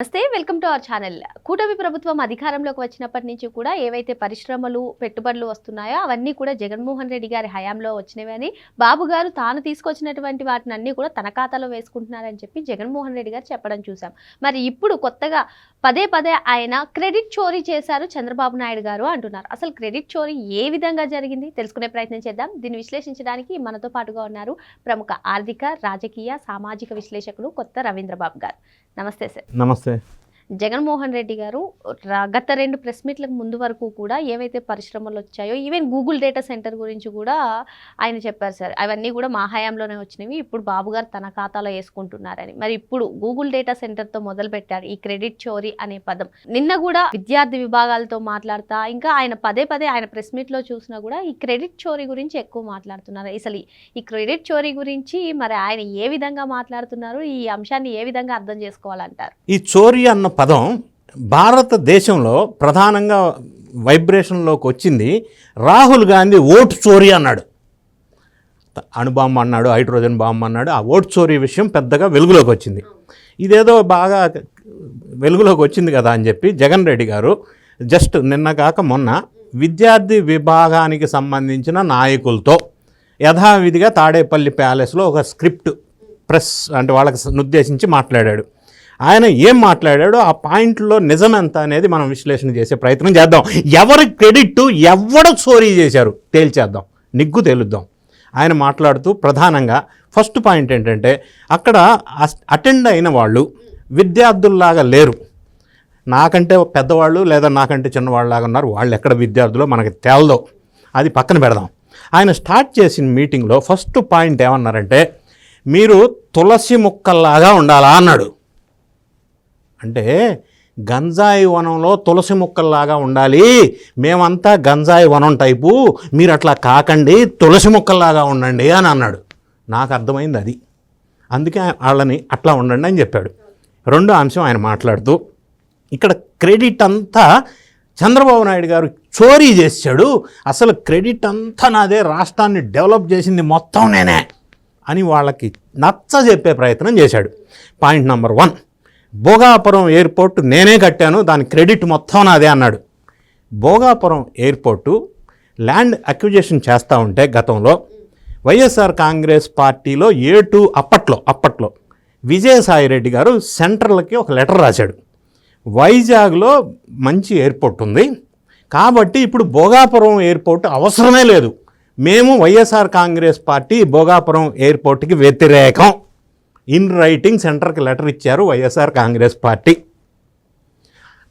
నమస్తే welcome to our channel. కూటమి ప్రభుత్వం అధికారంలోకి వచ్చినప్పటి నుంచి కూడా ఏవైతే పరిశ్రమలు పెట్టుబడులు వస్తున్నాయో అవన్నీ కూడా జగన్మోహన్ రెడ్డి గారి హయాంలో వచ్చినవి అని బాబు గారు తాను తీసుకొచ్చినటువంటి వాటిని అన్నీ కూడా తన ఖాతాలో వేసుకుంటున్నారని చెప్పి జగన్మోహన్ రెడ్డి గారు చెప్పడం చూసాం. మరి ఇప్పుడు కొత్తగా పదే పదే ఆయన క్రెడిట్ చోరీ చేశారు చంద్రబాబు నాయుడు గారు అంటున్నారు. అసలు క్రెడిట్ చోరీ ఏ విధంగా జరిగింది? తెలుసుకునే ప్రయత్నం చేద్దాం. దీన్ని విశ్లేషించడానికి మనతో పాటుగా ఉన్నారు ప్రముఖ ఆర్థిక రాజకీయ సామాజిక విశ్లేషకులు కొత్త రవీంద్రబాబు గారు. నమస్తే సార్. నమస్తే. జగన్మోహన్ రెడ్డి గారు గత రెండు ప్రెస్ మీట్లకు ముందు వరకు కూడా ఏవైతే పరిశ్రమలు వచ్చాయో ఈవెన్ గూగుల్ డేటా సెంటర్ గురించి కూడా ఆయన చెప్పారు సార్. అవన్నీ కూడా మా హయాంలోనే వచ్చినవి. ఇప్పుడు బాబు గారు తన ఖాతాలో వేసుకుంటున్నారని. మరి ఇప్పుడు గూగుల్ డేటా సెంటర్తో మొదలు పెట్టారు ఈ క్రెడిట్ చోరీ అనే పదం. నిన్న కూడా విద్యార్థి విభాగాలతో మాట్లాడతా ఇంకా ఆయన పదే పదే ఆయన ప్రెస్ మీట్లో చూసినా కూడా ఈ క్రెడిట్ చోరీ గురించి ఎక్కువ మాట్లాడుతున్నారు. అసలు ఈ- ఈ క్రెడిట్ చోరీ గురించి మరి ఆయన ఏ విధంగా మాట్లాడుతున్నారు? ఈ అంశాన్ని ఏ విధంగా అర్థం చేసుకోవాలంటారు? ఈ చోరీ అన్న పదం భారతదేశంలో ప్రధానంగా వైబ్రేషన్లోకి వచ్చింది రాహుల్ గాంధీ ఓటు చోరీ అన్నాడు. అణుబాంబు అన్నాడు హైడ్రోజన్ బాంబు అన్నాడు ఆ ఓటు చోరీ విషయం పెద్దగా వెలుగులోకి వచ్చింది. ఇదేదో బాగా వెలుగులోకి వచ్చింది కదా అని చెప్పి జగన్ రెడ్డి గారు జస్ట్ నిన్న కాక మొన్న విద్యార్థి విభాగానికి సంబంధించిన నాయకులతో యథావిధిగా తాడేపల్లి ప్యాలెస్లో ఒక స్క్రిప్ట్ ప్రెస్ అంటే వాళ్ళకి ఉద్దేశించి మాట్లాడాడు. ఆయన ఏం మాట్లాడాడో ఆ పాయింట్లో నిజం ఎంత అనేది మనం విశ్లేషణ చేసే ప్రయత్నం చేద్దాం. ఎవరి క్రెడిట్ ఎవడ చోరీ చేశారు తేల్చేద్దాం. నిగ్గు తేలుద్దాం. ఆయన మాట్లాడుతూ ప్రధానంగా ఫస్ట్ పాయింట్ ఏంటంటే అక్కడ అటెండ్ అయిన వాళ్ళు విద్యార్థుల్లాగా లేరు. నాకంటే పెద్దవాళ్ళు లేదా నాకంటే చిన్నవాళ్ళలాగా ఉన్నారు. వాళ్ళు ఎక్కడ విద్యార్థులో మనకి తేలదో. అది పక్కన పెడదాం. ఆయన స్టార్ట్ చేసిన మీటింగ్లో ఫస్ట్ పాయింట్ ఏమన్నారంటే మీరు తులసి ముక్కల్లాగా ఉండాలా అన్నాడు. అంటే గంజాయి వనంలో తులసి ముక్కల్లాగా ఉండాలి. మేమంతా గంజాయి వనం టైపు మీరు అట్లా కాకండి తులసి ముక్కల్లాగా ఉండండి అని అన్నాడు. నాకు అర్థమైంది అది. అందుకే వాళ్ళని అట్లా ఉండండి అని చెప్పాడు. రెండో అంశం ఆయన మాట్లాడుతూ ఇక్కడ క్రెడిట్ అంతా చంద్రబాబు నాయుడు గారు చోరీ చేశాడు. అసలు క్రెడిట్ అంతా నాదే రాష్ట్రాన్ని డెవలప్ చేసింది మొత్తం నేనే అని వాళ్ళకి నచ్చ చెప్పే ప్రయత్నం చేశాడు. Point number one. Bhogapuram airport నేనే కట్టాను దాని క్రెడిట్ మొత్తం నాదే అన్నాడు. భోగాపురం ఎయిర్పోర్టు ల్యాండ్ అక్విజేషన్ చేస్తూ ఉంటే గతంలో వైఎస్ఆర్ కాంగ్రెస్ పార్టీలో ఏ టూ అప్పట్లో అప్పట్లో విజయసాయిరెడ్డి గారు సెంట్రల్కి ఒక లెటర్ రాశాడు. వైజాగ్లో మంచి ఎయిర్పోర్ట్ ఉంది కాబట్టి ఇప్పుడు భోగాపురం ఎయిర్పోర్ట్ అవసరమే లేదు. మేము వైఎస్ఆర్ కాంగ్రెస్ పార్టీ భోగాపురం ఎయిర్పోర్ట్కి వ్యతిరేకం. ఇన్ రైటింగ్ సెంటర్కి లెటర్ ఇచ్చారు వైఎస్ఆర్ కాంగ్రెస్ పార్టీ.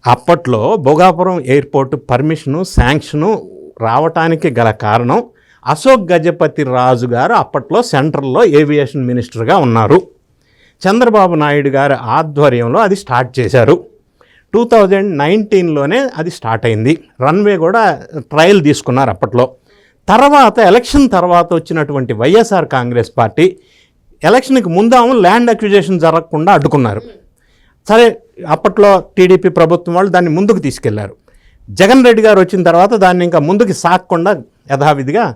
అప్పట్లో భోగాపురం ఎయిర్పోర్ట్ పర్మిషను శాంక్షను రావటానికి గల కారణం అశోక్ గజపతి రాజు గారు అప్పట్లో సెంట్రల్లో ఏవియేషన్ మినిస్టర్గా ఉన్నారు. చంద్రబాబు నాయుడు గారి ఆధ్వర్యంలో అది స్టార్ట్ చేశారు. టూ థౌజండ్ నైన్టీన్లోనే అది స్టార్ట్ అయింది. రన్వే కూడా ట్రయల్ తీసుకున్నారు అప్పట్లో. తర్వాత ఎలక్షన్ తర్వాత వచ్చినటువంటి వైఎస్ఆర్ కాంగ్రెస్ పార్టీ ఎలక్షన్కి ముందాము ల్యాండ్ అక్విజేషన్ జరగకుండా అడ్డుకున్నారు. సరే అప్పట్లో టీడీపీ ప్రభుత్వం వాళ్ళు దాన్ని ముందుకు తీసుకెళ్ళారు. జగన్ రెడ్డి గారు వచ్చిన తర్వాత దాన్ని ఇంకా ముందుకు సాగకుండా యథావిధిగా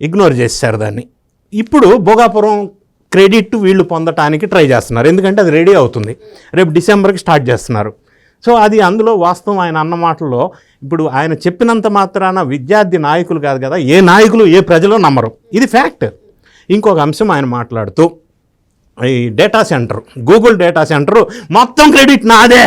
ఇగ్నోర్ చేశారు దాన్ని. ఇప్పుడు భోగాపురం క్రెడిట్ వీళ్ళు పొందటానికి ట్రై చేస్తున్నారు. ఎందుకంటే అది రెడీ అవుతుంది. రేపు డిసెంబర్కి స్టార్ట్ చేస్తున్నారు. సో అది అందులో వాస్తవం ఆయన అన్న మాటల్లో ఇప్పుడు ఆయన చెప్పినంత మాత్రాన విద్యార్థి నాయకులు కాదు కదా ఏ నాయకులు ఏ ప్రజలు నమ్మరు. ఇది ఫ్యాక్ట్. ఇంకొక అంశం ఆయన మాట్లాడుతూ ఈ data center Google data center మొత్తం క్రెడిట్ నాదే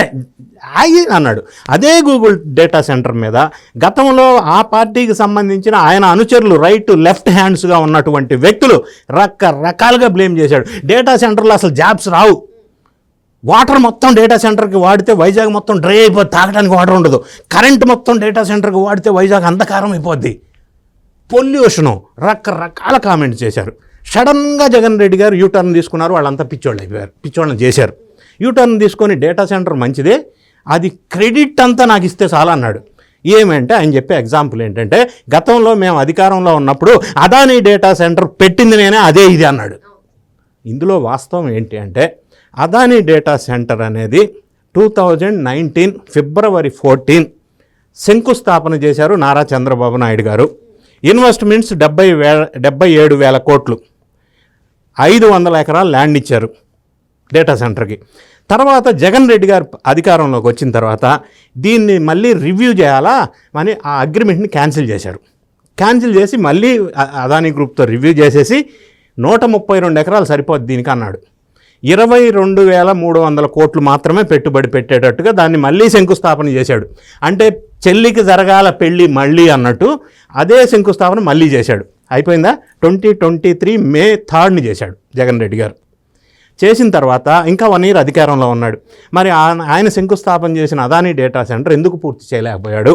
ఆగి అన్నాడు. అదే గూగుల్ డేటా సెంటర్ మీద గతంలో ఆ పార్టీకి సంబంధించిన ఆయన అనుచరులు రైట్ లెఫ్ట్ హ్యాండ్స్గా ఉన్నటువంటి వ్యక్తులు రకరకాలుగా బ్లేమ్ చేశాడు. డేటా సెంటర్లో అసలు జాబ్స్ రావు. వాటర్ మొత్తం డేటా సెంటర్కి వాడితే వైజాగ్ మొత్తం డ్రై అయిపోద్ది తాగడానికి వాటర్ ఉండదు. కరెంట్ మొత్తం డేటా సెంటర్కి వాడితే వైజాగ్ అంధకారం అయిపోద్ది. పొల్యూషను రకరకాల కామెంట్స్ చేశారు. సడన్గా జగన్ రెడ్డి గారు యూటర్న్ తీసుకున్నారు వాళ్ళంతా పిచ్చోళ్ళు అయిపోయారు పిచ్చోళ్ళని చేశారు. యూటర్న్ తీసుకొని డేటా సెంటర్ మంచిదే అది క్రెడిట్ అంతా నాకు ఇస్తే చాలా అన్నాడు. ఏమంటే ఆయన చెప్పే ఎగ్జాంపుల్ ఏంటంటే గతంలో మేము అధికారంలో ఉన్నప్పుడు అదానీ డేటా సెంటర్ పెట్టింది నేనే అదే ఇది అన్నాడు. ఇందులో వాస్తవం ఏంటి అంటే అదానీ డేటా సెంటర్ అనేది two thousand nineteen February fourteen శంకుస్థాపన చేశారు నారా చంద్రబాబు నాయుడు గారు. ఇన్వెస్ట్మెంట్స్ డెబ్బై వేల డెబ్బై ఏడు వేల కోట్లు. ఐదు వందల ఎకరాలు ల్యాండ్ ఇచ్చారు డేటా సెంటర్కి. తర్వాత జగన్ రెడ్డి గారు అధికారంలోకి వచ్చిన తర్వాత దీన్ని మళ్ళీ రివ్యూ చేయాలా అని ఆ అగ్రిమెంట్ని క్యాన్సిల్ చేశారు. క్యాన్సిల్ చేసి మళ్ళీ అదానీ గ్రూప్తో రివ్యూ చేసేసి నూట ముప్పై రెండు ఎకరాలు సరిపోద్ది దీనికి అన్నాడు. ఇరవై రెండు వేల మూడు వందల కోట్లు మాత్రమే పెట్టుబడి పెట్టేటట్టుగా దాన్ని మళ్ళీ శంకుస్థాపన చేశాడు. అంటే చెల్లికి జరగాల పెళ్ళి మళ్ళీ అన్నట్టు అదే శంకుస్థాపన మళ్ళీ చేశాడు. అయిపోయిందా? ట్వంటీ ట్వంటీ త్రీ మే థర్డ్ని చేశాడు జగన్ రెడ్డి గారు. చేసిన తర్వాత ఇంకా వన్ ఇయర్ అధికారంలో ఉన్నాడు. మరి ఆయన- ఆయన శంకుస్థాపన చేసిన అదానీ డేటా సెంటర్ ఎందుకు పూర్తి చేయలేకపోయాడు?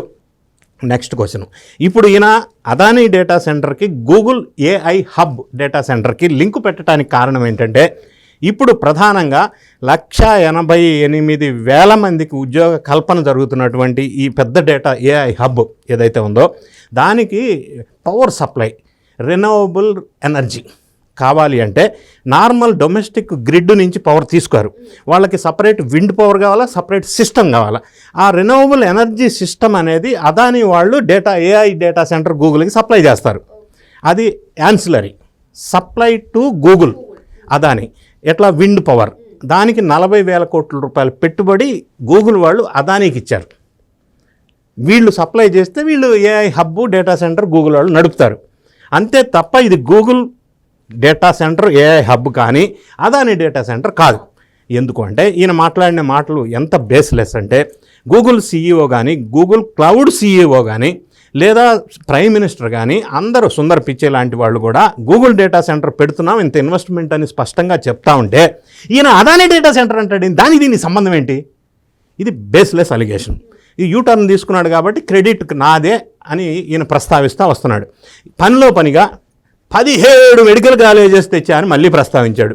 Next question. ఇప్పుడు ఈయన అదానీ డేటా సెంటర్కి గూగుల్ ఏఐ హబ్ డేటా సెంటర్కి లింక్ పెట్టడానికి కారణం ఏంటంటే ఇప్పుడు ప్రధానంగా లక్ష ఎనభై ఎనిమిది వేల మందికి ఉద్యోగ కల్పన జరుగుతున్నటువంటి ఈ పెద్ద డేటా ఏఐ హబ్ ఏదైతే ఉందో దానికి పవర్ సప్లై రెనవబుల్ ఎనర్జీ. కావాలి అంటే నార్మల్ డొమెస్టిక్ గ్రిడ్ నుంచి పవర్ తీసుకోరు. వాళ్ళకి సపరేట్ విండ్ పవర్ కావాలా సపరేట్ సిస్టమ్ కావాలా. ఆ రెనవబుల్ ఎనర్జీ సిస్టమ్ అనేది అదాని వాళ్ళు డేటా ఏఐ డేటా సెంటర్ గూగుల్కి సప్లై చేస్తారు. అది ancillary. Supply to Google Adani. ఎట్లా? Wind power. దానికి నలభై వేల కోట్ల రూపాయలు పెట్టుబడి గూగుల్ వాళ్ళు అదానికి ఇచ్చారు. వీళ్ళు సప్లై చేస్తే వీళ్ళు AI hub data center Google వాళ్ళు నడుపుతారు. అంతే తప్ప ఇది Google data center AI hub కానీ అదాని డేటా సెంటర్ కాదు. ఎందుకు అంటే ఈయన మాట్లాడిన మాటలు ఎంత బేస్లెస్ అంటే గూగుల్ సీఈఓ కానీ గూగుల్ క్లౌడ్ సీఈఓ కానీ లేదా ప్రైమ్ మినిస్టర్ కానీ అందరూ సుందర్ పిచ్చే లాంటి వాళ్ళు కూడా గూగుల్ డేటా సెంటర్ పెడుతున్నాం ఇంత ఇన్వెస్ట్మెంట్ అని స్పష్టంగా చెప్తా ఉంటే ఈయన అదాని డేటా సెంటర్ అంటాడు దానికి దీని సంబంధం ఏంటి? ఇది బేస్లెస్ అలిగేషన్. ఈ యూటర్న్ తీసుకున్నాడు కాబట్టి క్రెడిట్ నాదే అని ఈయన ప్రస్తావిస్తూ వస్తున్నాడు. పనిలో పనిగా పదిహేడు మెడికల్ కాలేజెస్ తెచ్చా అని మళ్ళీ ప్రస్తావించాడు.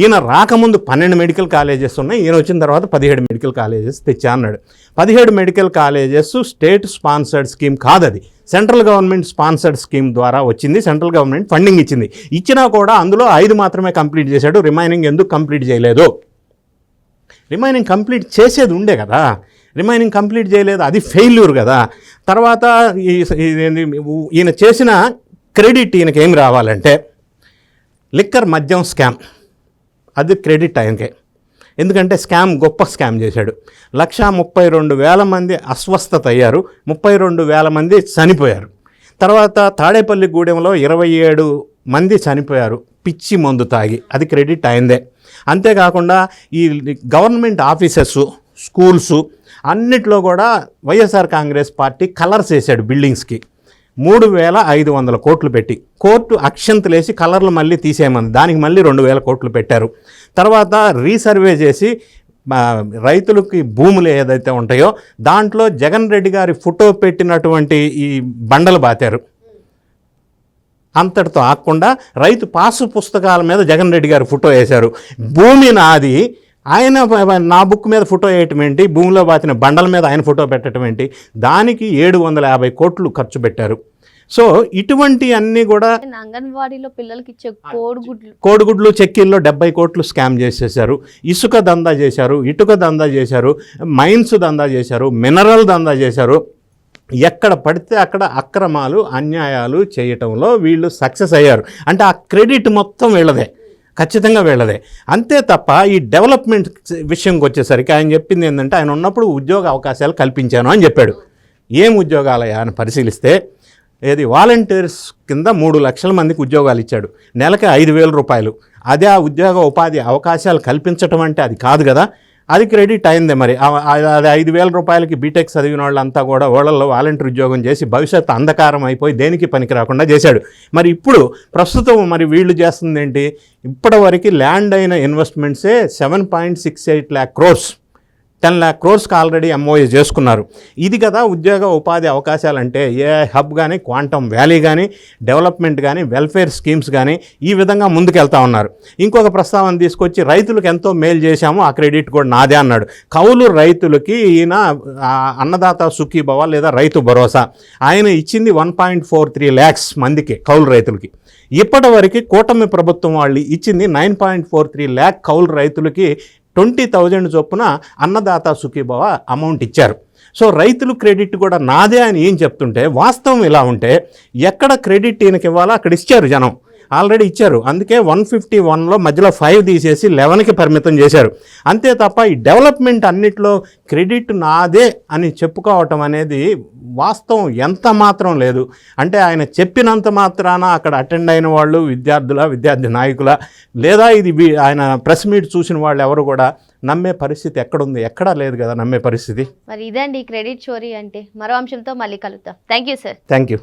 ఈయన రాకముందు పన్నెండు మెడికల్ కాలేజెస్ ఉన్నాయి. ఈయన వచ్చిన తర్వాత పదిహేడు మెడికల్ కాలేజెస్ తెచ్చా అన్నాడు. పదిహేడు medical colleges state sponsored scheme కాదు అది సెంట్రల్ గవర్నమెంట్ స్పాన్సర్డ్ స్కీమ్ ద్వారా వచ్చింది. సెంట్రల్ గవర్నమెంట్ ఫండింగ్ ఇచ్చింది. ఇచ్చినా కూడా అందులో ఐదు మాత్రమే కంప్లీట్ చేశాడు. రిమైనింగ్ ఎందుకు కంప్లీట్ చేయలేదు? రిమైనింగ్ కంప్లీట్ చేసేది ఉండే కదా. రిమైనింగ్ కంప్లీట్ చేయలేదు. అది ఫెయిల్యూర్ కదా. తర్వాత ఈయన చేసిన క్రెడిట్ ఈయనకి ఏం రావాలంటే లిక్కర్ మద్యం స్కామ్. అది క్రెడిట్ ఆయనకే. ఎందుకంటే స్కామ్ గొప్ప స్కామ్ చేశాడు. లక్షా ముప్పై రెండు వేల మంది అస్వస్థత అయ్యారు. ముప్పై రెండు వేల మంది చనిపోయారు. తర్వాత తాడేపల్లి గూడెంలో ఇరవై ఏడు మంది చనిపోయారు. పిచ్చి మందు తాగి. అది క్రెడిట్ అయిందే అంతేకాకుండా ఈ గవర్నమెంట్ ఆఫీసెస్ స్కూల్స్ అన్నిట్లో కూడా వైఎస్ఆర్ కాంగ్రెస్ పార్టీ కలర్స్ వేసాడు బిల్డింగ్స్కి. మూడు వేల ఐదు వందల కోట్లు పెట్టి. కోర్టు అక్షంతలేసి కలర్లు మళ్ళీ తీసేయమంది దానికి మళ్ళీ రెండు వేల కోట్లు పెట్టారు. తర్వాత రీసర్వే చేసి రైతులకి భూములు ఏదైతే ఉంటాయో దాంట్లో జగన్ రెడ్డి గారి ఫోటో పెట్టినటువంటి ఈ బండలు బాతారు. అంతటితో ఆకుండా రైతు పాసు పుస్తకాల మీద జగన్ రెడ్డి గారు ఫోటో వేశారు. భూమి నాది ఆయన నా బుక్ మీద ఫోటో వేయటం ఏంటి? భూమిలో బాతిన బండల మీద ఆయన ఫోటో పెట్టడం ఏంటి? దానికి ఏడు వందల యాభై కోట్లు ఖర్చు పెట్టారు. సో ఇటువంటి అన్నీ కూడా అంగన్వాడీలో పిల్లలకి ఇచ్చే కోడిగుడ్లు. కోడిగుడ్లు చెక్కీల్లో డెబ్బై కోట్లు స్కామ్ చేసేసారు. ఇసుక దందా చేశారు ఇటుక దందా చేశారు మైన్స్ దందా చేశారు మినరల్ దందా చేశారు. ఎక్కడ పడితే అక్కడ అక్రమాలు అన్యాయాలు చేయటంలో వీళ్ళు సక్సెస్ అయ్యారు. అంటే ఆ క్రెడిట్ మొత్తం వీళ్ళదే. ఖచ్చితంగా వీళ్ళదే. అంతే తప్ప ఈ డెవలప్మెంట్ విషయంకి వచ్చేసరికి ఆయన చెప్పింది ఏంటంటే ఆయన ఉన్నప్పుడు ఉద్యోగ అవకాశాలు కల్పించాను అని చెప్పాడు. ఏం ఉద్యోగాలయా అని పరిశీలిస్తే ఏది వాలంటీర్స్ కింద మూడు లక్షల మందికి ఉద్యోగాలు ఇచ్చాడు. నెలకి ఐదు వేల రూపాయలు. అదే ఆ ఉద్యోగ ఉపాధి అవకాశాలు కల్పించటం అంటే అది కాదు కదా. అది క్రెడిట్ అయిందే మరి. అది ఐదు వేల రూపాయలకి బీటెక్ చదివిన వాళ్ళంతా కూడా ఓళ్ళల్లో వాలంటీర్ ఉద్యోగం చేసి భవిష్యత్తు అంధకారం అయిపోయి దేనికి పనికి రాకుండా చేశాడు. మరి ఇప్పుడు ప్రస్తుతం మరి వీళ్ళు చేస్తుంది ఏంటి ఇప్పటివరకు ల్యాండ్ అయిన ఇన్వెస్ట్మెంట్సే seven point six eight lakh crores ten lakh క్రోర్స్కి already MOA చేసుకున్నారు. ఇది కదా ఉద్యోగ ఉపాధి అవకాశాలు అంటే ఏ హబ్ కానీ క్వాంటమ్ వ్యాలీ కానీ డెవలప్మెంట్ కానీ వెల్ఫేర్ స్కీమ్స్ కానీ ఈ విధంగా ముందుకెళ్తా ఉన్నారు. ఇంకొక ప్రస్తావన తీసుకొచ్చి రైతులకు ఎంతో మేలు చేశాము ఆ క్రెడిట్ కూడా నాదే అన్నాడు. కౌలు రైతులకి ఈయన అన్నదాత సుఖీభవ లేదా రైతు భరోసా. ఆయన ఇచ్చింది one point four three lakhs మందికి కౌలు రైతులకి. ఇప్పటివరకు కూటమి ప్రభుత్వం వాళ్ళు ఇచ్చింది nine point four three lakh కౌలు రైతులకి ట్వంటీ థౌజండ్ చొప్పున అన్నదాత సుఖీభవ అమౌంట్ ఇచ్చారు. సో రైతులు క్రెడిట్ కూడా నాదే అని ఏం చెప్తుంటే వాస్తవం ఇలా ఉంటే ఎక్కడ క్రెడిట్ ఈయనకి ఇవ్వాలో అక్కడ ఇచ్చారు జనం. ఆల్రెడీ ఇచ్చారు. అందుకే వన్ ఫిఫ్టీ వన్లో మధ్యలో ఫైవ్ తీసేసి లెవెన్కి పరిమితం చేశారు. అంతే తప్ప ఈ డెవలప్మెంట్ అన్నిట్లో క్రెడిట్ నాదే అని చెప్పుకోవటం అనేది వాస్తవం ఎంత మాత్రం లేదు. అంటే ఆయన చెప్పినంత మాత్రాన అక్కడ అటెండ్ అయిన వాళ్ళు విద్యార్థుల విద్యార్థి నాయకుల లేదా ఇది ఆయన ప్రెస్ మీట్ చూసిన వాళ్ళు ఎవరు కూడా నమ్మే పరిస్థితి ఎక్కడుంది? ఎక్కడా లేదు కదా నమ్మే పరిస్థితి. మరి ఇదండి క్రెడిట్ చోరీ అంటే. మరో అంశంతో మళ్ళీ కలుద్దాం. Thank you sir. Thank you